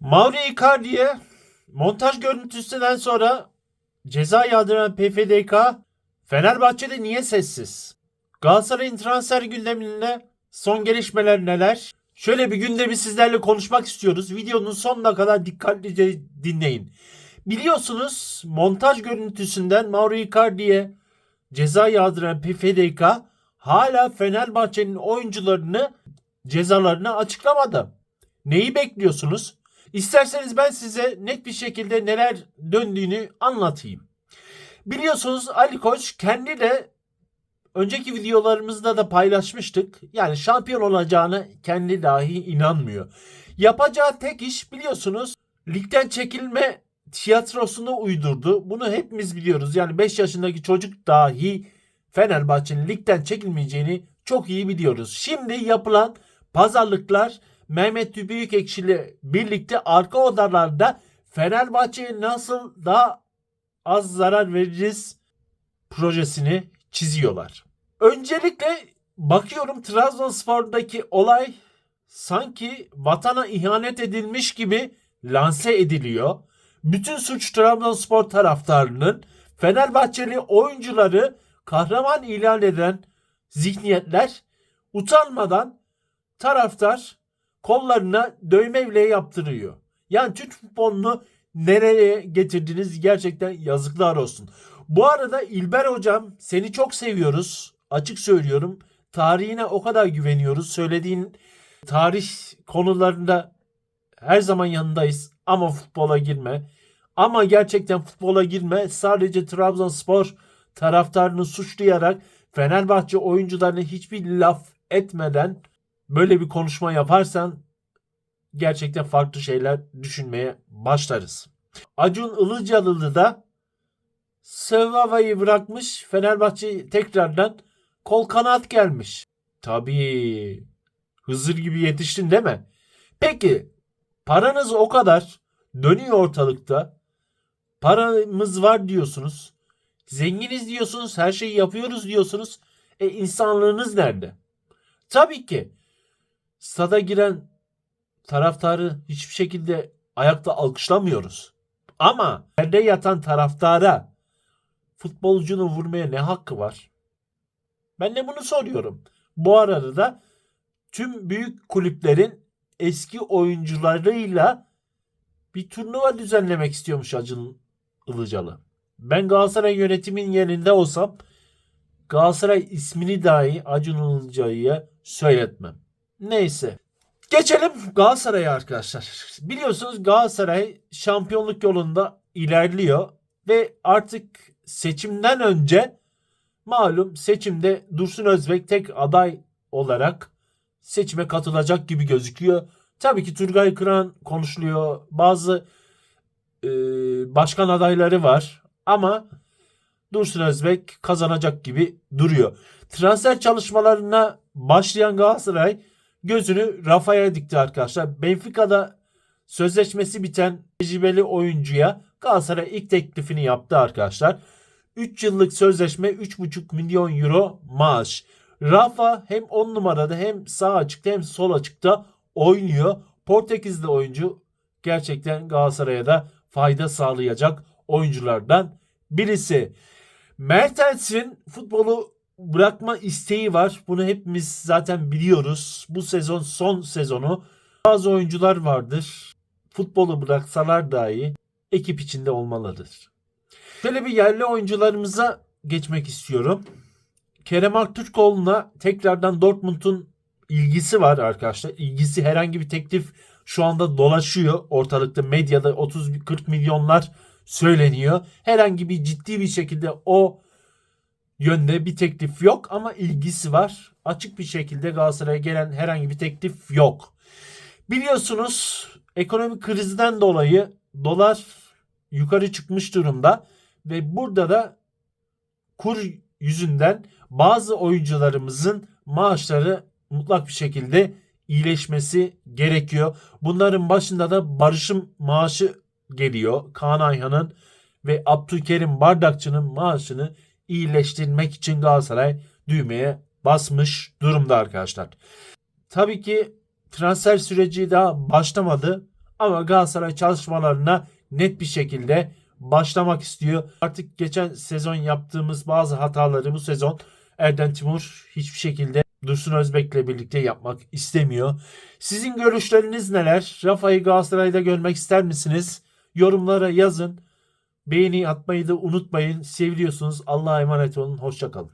Mauro Icardi'ye montaj görüntüsünden sonra ceza yağdıran PFDK Fenerbahçe'de niye sessiz? Galatasaray'ın transfer gündeminde son gelişmeler neler? Şöyle bir gündemi sizlerle konuşmak istiyoruz. Videonun sonuna kadar dikkatlice dinleyin. Biliyorsunuz montaj görüntüsünden Mauro Icardi'ye ceza yağdıran PFDK hala Fenerbahçe'nin oyuncularını cezalarını açıklamadı. Neyi bekliyorsunuz? İsterseniz ben size net bir şekilde neler döndüğünü anlatayım. Biliyorsunuz Ali Koç kendi de önceki videolarımızda da paylaşmıştık. Yani şampiyon olacağını kendi dahi inanmıyor. Yapacağı tek iş biliyorsunuz ligden çekilme tiyatrosunu uydurdu. Bunu hepimiz biliyoruz. Yani 5 yaşındaki çocuk dahi Fenerbahçe'nin ligden çekilmeyeceğini çok iyi biliyoruz. Şimdi yapılan pazarlıklar Mehmet Büyükekşi ile birlikte arka odalarda Fenerbahçe'ye nasıl daha az zarar veririz projesini çiziyorlar. Öncelikle bakıyorum Trabzonspor'daki olay sanki vatana ihanet edilmiş gibi lanse ediliyor. Bütün suç Trabzonspor taraftarının Fenerbahçeli oyuncuları kahraman ilan eden zihniyetler utanmadan taraftar kollarına dövme bile yaptırıyor. Yani Türk futbolunu nereye getirdiniz gerçekten yazıklar olsun. Bu arada İlber hocam seni çok seviyoruz. Açık söylüyorum. Tarihine o kadar güveniyoruz. Söylediğin tarih konularında her zaman yanındayız. Ama futbola girme. Ama gerçekten futbola girme. Sadece Trabzonspor taraftarını suçlayarak Fenerbahçe oyuncularına hiçbir laf etmeden böyle bir konuşma yaparsan gerçekten farklı şeyler düşünmeye başlarız. Acun Ilıcalılı da Sevvava'yı bırakmış Fenerbahçe tekrardan kol kanat gelmiş. Tabii Hızır gibi yetiştin değil mi? Peki paranız o kadar dönüyor ortalıkta. Paramız var diyorsunuz. Zenginiz diyorsunuz. Her şeyi yapıyoruz diyorsunuz. E insanlığınız nerede? Tabii ki stada giren taraftarı hiçbir şekilde ayakta alkışlamıyoruz. Ama yerde yatan taraftara futbolcunu vurmaya ne hakkı var? Ben de bunu soruyorum. Bu arada da tüm büyük kulüplerin eski oyuncularıyla bir turnuva düzenlemek istiyormuş Acun Ilıcalı. Ben Galatasaray yönetimin yerinde olsam Galatasaray ismini dahi Acun Ilıcalı'ya söyletmem. Neyse. Geçelim Galatasaray'a arkadaşlar. Biliyorsunuz Galatasaray şampiyonluk yolunda ilerliyor ve artık seçimden önce malum seçimde Dursun Özbek tek aday olarak seçime katılacak gibi gözüküyor. Tabii ki Turgay Kıran konuşuluyor. Bazı e, başkan adayları var ama Dursun Özbek kazanacak gibi duruyor. Transfer çalışmalarına başlayan Galatasaray gözünü Rafa'ya dikti arkadaşlar. Benfica'da sözleşmesi biten tecrübeli oyuncuya Galatasaray ilk teklifini yaptı arkadaşlar. 3 yıllık sözleşme 3,5 milyon euro maaş. Rafa hem 10 numarada hem sağ açıkta hem sol açıkta oynuyor. Portekizli oyuncu gerçekten Galatasaray'a da fayda sağlayacak oyunculardan birisi. Mertens'in futbolu bırakma isteği var. Bunu hepimiz zaten biliyoruz. Bu sezon son sezonu. Bazı oyuncular vardır. Futbolu bıraksalar dahi ekip içinde olmalıdır. Şöyle bir yerli oyuncularımıza geçmek istiyorum. Kerem Aktürkoğlu'na tekrardan Dortmund'un ilgisi var arkadaşlar. İlgisi herhangi bir teklif şu anda dolaşıyor. Ortalıkta medyada 30-40 milyonlar söyleniyor. Herhangi bir ciddi bir şekilde o yönde bir teklif yok ama ilgisi var. Açık bir şekilde Galatasaray'a gelen herhangi bir teklif yok. Biliyorsunuz ekonomik krizden dolayı dolar yukarı çıkmış durumda ve burada da kur yüzünden bazı oyuncularımızın maaşları mutlak bir şekilde iyileşmesi gerekiyor. Bunların başında da Barış'ın maaşı geliyor. Kaan Ayhan'ın ve Abdülkerim Bardakçı'nın maaşını iyileştirmek için Galatasaray düğmeye basmış durumda arkadaşlar. Tabii ki transfer süreci daha başlamadı Ama Galatasaray çalışmalarına net bir şekilde başlamak istiyor. Artık geçen sezon yaptığımız bazı hataları bu sezon Erden Timur hiçbir şekilde Dursun Özbek'le birlikte yapmak istemiyor. Sizin görüşleriniz neler? Rafa'yı Galatasaray'da görmek ister misiniz? Yorumlara yazın. Beğeni atmayı da unutmayın. Seviyorsunuz. Allah'a emanet olun. Hoşçakalın.